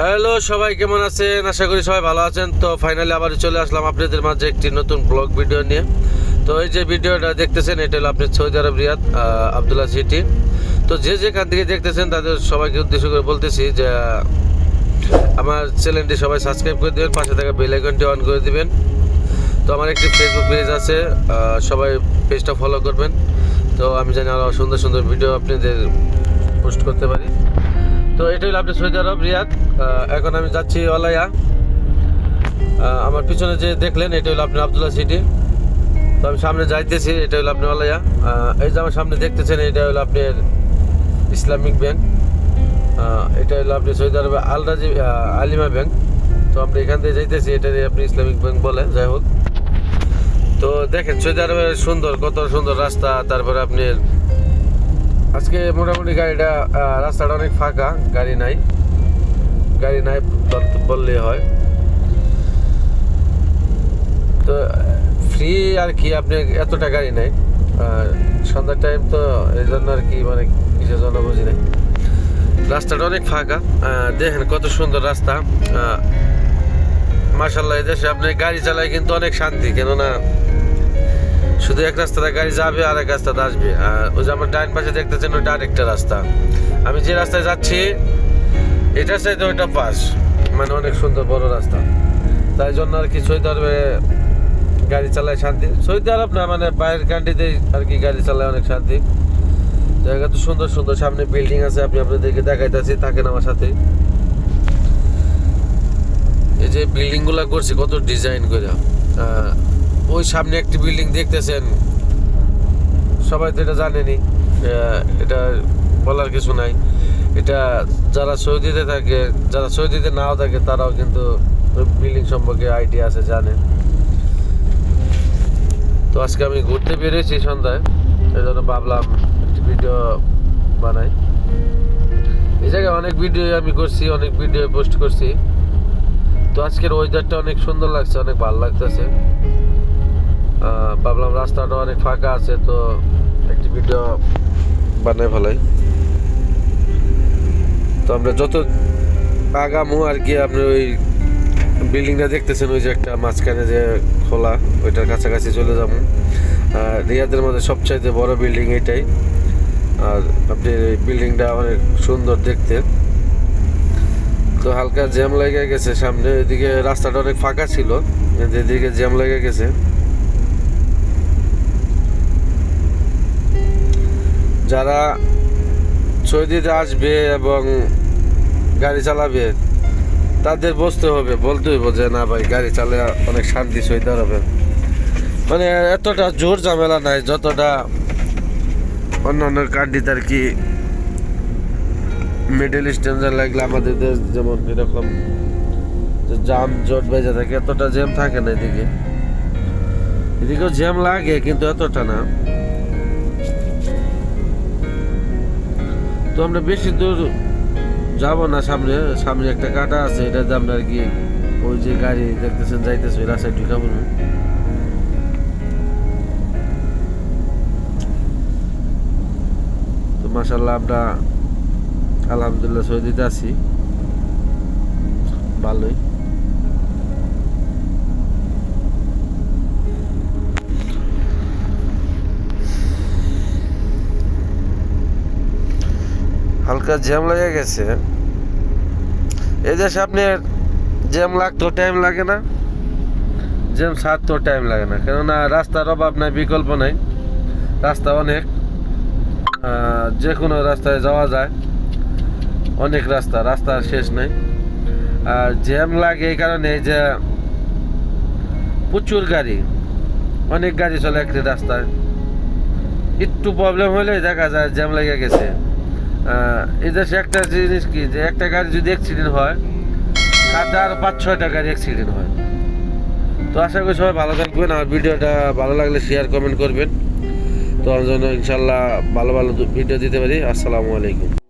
Hello সবাই কেমন আছেন? আশা করি সবাই ভালো আছেন। তো ফাইনালি আবার চলে আসলাম আপনাদের মাঝে একটি নতুন ব্লগ ভিডিও নিয়ে। তো এই যে ভিডিওটা দেখতেছেন এটা হলো আপনি সৌদি আরব রিয়াদ আহ, আবদুল্লাহ সিটি। তো যে যেখান থেকে দেখতেছেন তাদের সবাইকে উদ্দেশ্য করে বলতেছি যে আমার চ্যানেলটি সবাই সাবস্ক্রাইব করে দেবেন পাশে থাকা বেল আইকনটি অন করে দিবেন। তো আমার একটি ফেসবুক পেজ আছে সবাই পেজটা ফলো করবেন। তো আমি জানি আরও সুন্দর সুন্দর ভিডিও আপনাদের পোস্ট করতে পারি। তো এটাই হলো আপনার সৌদি আরব, রিয়াদ। এখন আমি যাচ্ছি অলাইয়া আমার পিছনে যে দেখলেন, এটা হলো আপনার আবদুল্লাহ সিটি। তো আমি সামনে যাইতেছি, এটা হলো আপনার অলাইয়া এই যে আমার সামনে দেখতেছেন, এটা হলো আপনার ইসলামিক ব্যাংক। এটা হলো আপনি সৌদি আরবে আল রাজি আলিমা ব্যাংক। তো আমরা এখান থেকে যাইতেছি, এটা আপনি ইসলামিক ব্যাংক বলে, যাই হোক। তো দেখেন, সৌদি আরবের সুন্দর, কত সুন্দর রাস্তা, তারপরে আপনি আজকে মোটামুটি গাড়িটা রাস্তাটা অনেক ফাঁকা, গাড়ি নাই। গাড়ি নাই বল- বললেই হয়। তো ফ্রি আর কি, আপনি এতটা গাড়ি নাই। সন্ধ্যার টাইম তো এই জন্য আর কি মানে কিসের জন্য বুঝি নাই। রাস্তাটা অনেক ফাঁকা দেখেন কত সুন্দর রাস্তা। মার্শাল্লাহ দেশে আপনি গাড়ি চালায় কিন্তু অনেক শান্তি, কেননা শুধু এক রাস্তাতে গাড়ি যাবে আর এক রাস্তাতে আসবে। আর ওই যে আমার ডাইন পাশে দেখতেছেন ওইটা আরেকটা রাস্তা। আমি যে রাস্তায় যাচ্ছি, এটার সাইডে ওইটা পাস। মানে অনেক সুন্দর বড় রাস্তা। তাই জন্য আর কি সৌদি আরবে গাড়ি চালায় শান্তি। সৌদি আরব না মানে বাইরের কান্ট্রিতে আর কি গাড়ি চালায় অনেক শান্তি। জায়গা তো সুন্দর সুন্দর, সামনে বিল্ডিং আছে আপনি আপনাদেরকে দেখাইতেছি, থাকেন আমার সাথে। এই যে বিল্ডিংগুলা করছে, কত ডিজাইন করে ওই সামনে একটি বিল্ডিং দেখতেছেন? সবাই তো এটা জানেনি। এটা বলার কিছু নাই। এটা যারা সৌদিতে থাকে, যারা সৌদিতে নাও থাকে, তারাও কিন্তু বিল্ডিং সম্পর্কে আইডিয়া আছে, জানে। তো আজকে আমি ঘুরতে বেরিয়েছি সন্ধ্যায় এই জন্য ভাবলাম একটি ভিডিও বানাই। এই জায়গায় অনেক ভিডিও আমি করছি, অনেক ভিডিও পোস্ট করছি। তো আজকের ওয়েদারটা অনেক সুন্দর লাগছে, অনেক ভালো লাগতেছে। ভাবলাম রাস্তাটা অনেক ফাঁকা আছে, তো একটি ভিডিও বানাই ফেলাই। তো আমরা যত আগামু আর কি, আপনি ওই বিল্ডিংটা দেখতেছেন, ওই যে একটা মাঝখানে যে খোলা, ওইটার কাছাকাছি চলে যাব। আর রিয়াদের মধ্যে সবচাইতে বড় বিল্ডিং এটাই। আর আপনি এই বিল্ডিংটা অনেক সুন্দর দেখতে। তো হালকা জ্যাম লেগে গেছে সামনে, এদিকে রাস্তাটা অনেক ফাঁকা ছিল এদিকে জ্যাম লেগে গেছে। যারা সৌদিতে আসবে এবং গাড়ি চালাবে, তাদের বসতে হবে, বলতে হইব যে, না ভাই, গাড়ি চালে অনেক শান্তি সৌদি হবে মানে এতটা জোর ঝামেলা নাই, যতটা অন্য অন্য কান্ট্রিতে আর কি মিডল স্ট্যান্ডার লাগলে আমাদের দেশ যেমন এরকম জাম, জট বেজে থাকে, এতটা জ্যাম থাকে না এদিকে। এদিকেও জ্যাম লাগে, কিন্তু এতটা না। তো আমরা বেশি দূর যাব না, সামনে সামনে একটা কাটা আছে এটাতে আমরা আর কি ওই যে গাড়ি দেখতেছেন, যাইতেছে, ওই রাস্তায় তো মাসাল্লাহ আমরা আলহামদুলিল্লাহ সৌদিতে আছি। ভালোই। হালকা জ্যাম লেগে গেছে। এই দেশে আপনার জ্যাম লাগতো টাইম লাগে না। জ্যাম ছাড়তেও টাইম লাগে না, কেননা রাস্তার অভাব নাই, বিকল্প নাই। রাস্তা অনেক যে কোনো রাস্তায় যাওয়া যায়। অনেক রাস্তা রাস্তার শেষ নেই। আর জ্যাম লাগে এই কারণে যে প্রচুর গাড়ি, অনেক গাড়ি চলে একটি রাস্তায়। একটু প্রবলেম হলে দেখা যায় জ্যাম লেগে গেছে। আহ, এই দেশে একটা জিনিস কি যে একটা গাড়ি যদি অ্যাক্সিডেন্ট হয় সাথে আর পাঁচ ছয়টা গাড়ি অ্যাক্সিডেন্ট হয়। তো আশা করি সবাই ভালো থাকবেন আর ভিডিওটা ভালো লাগলে শেয়ার কমেন্ট করবেন। তো আমার জন্য ইনশাল্লাহ ভালো ভালো ভিডিও দিতে পারি। আসসালামু আলাইকুম।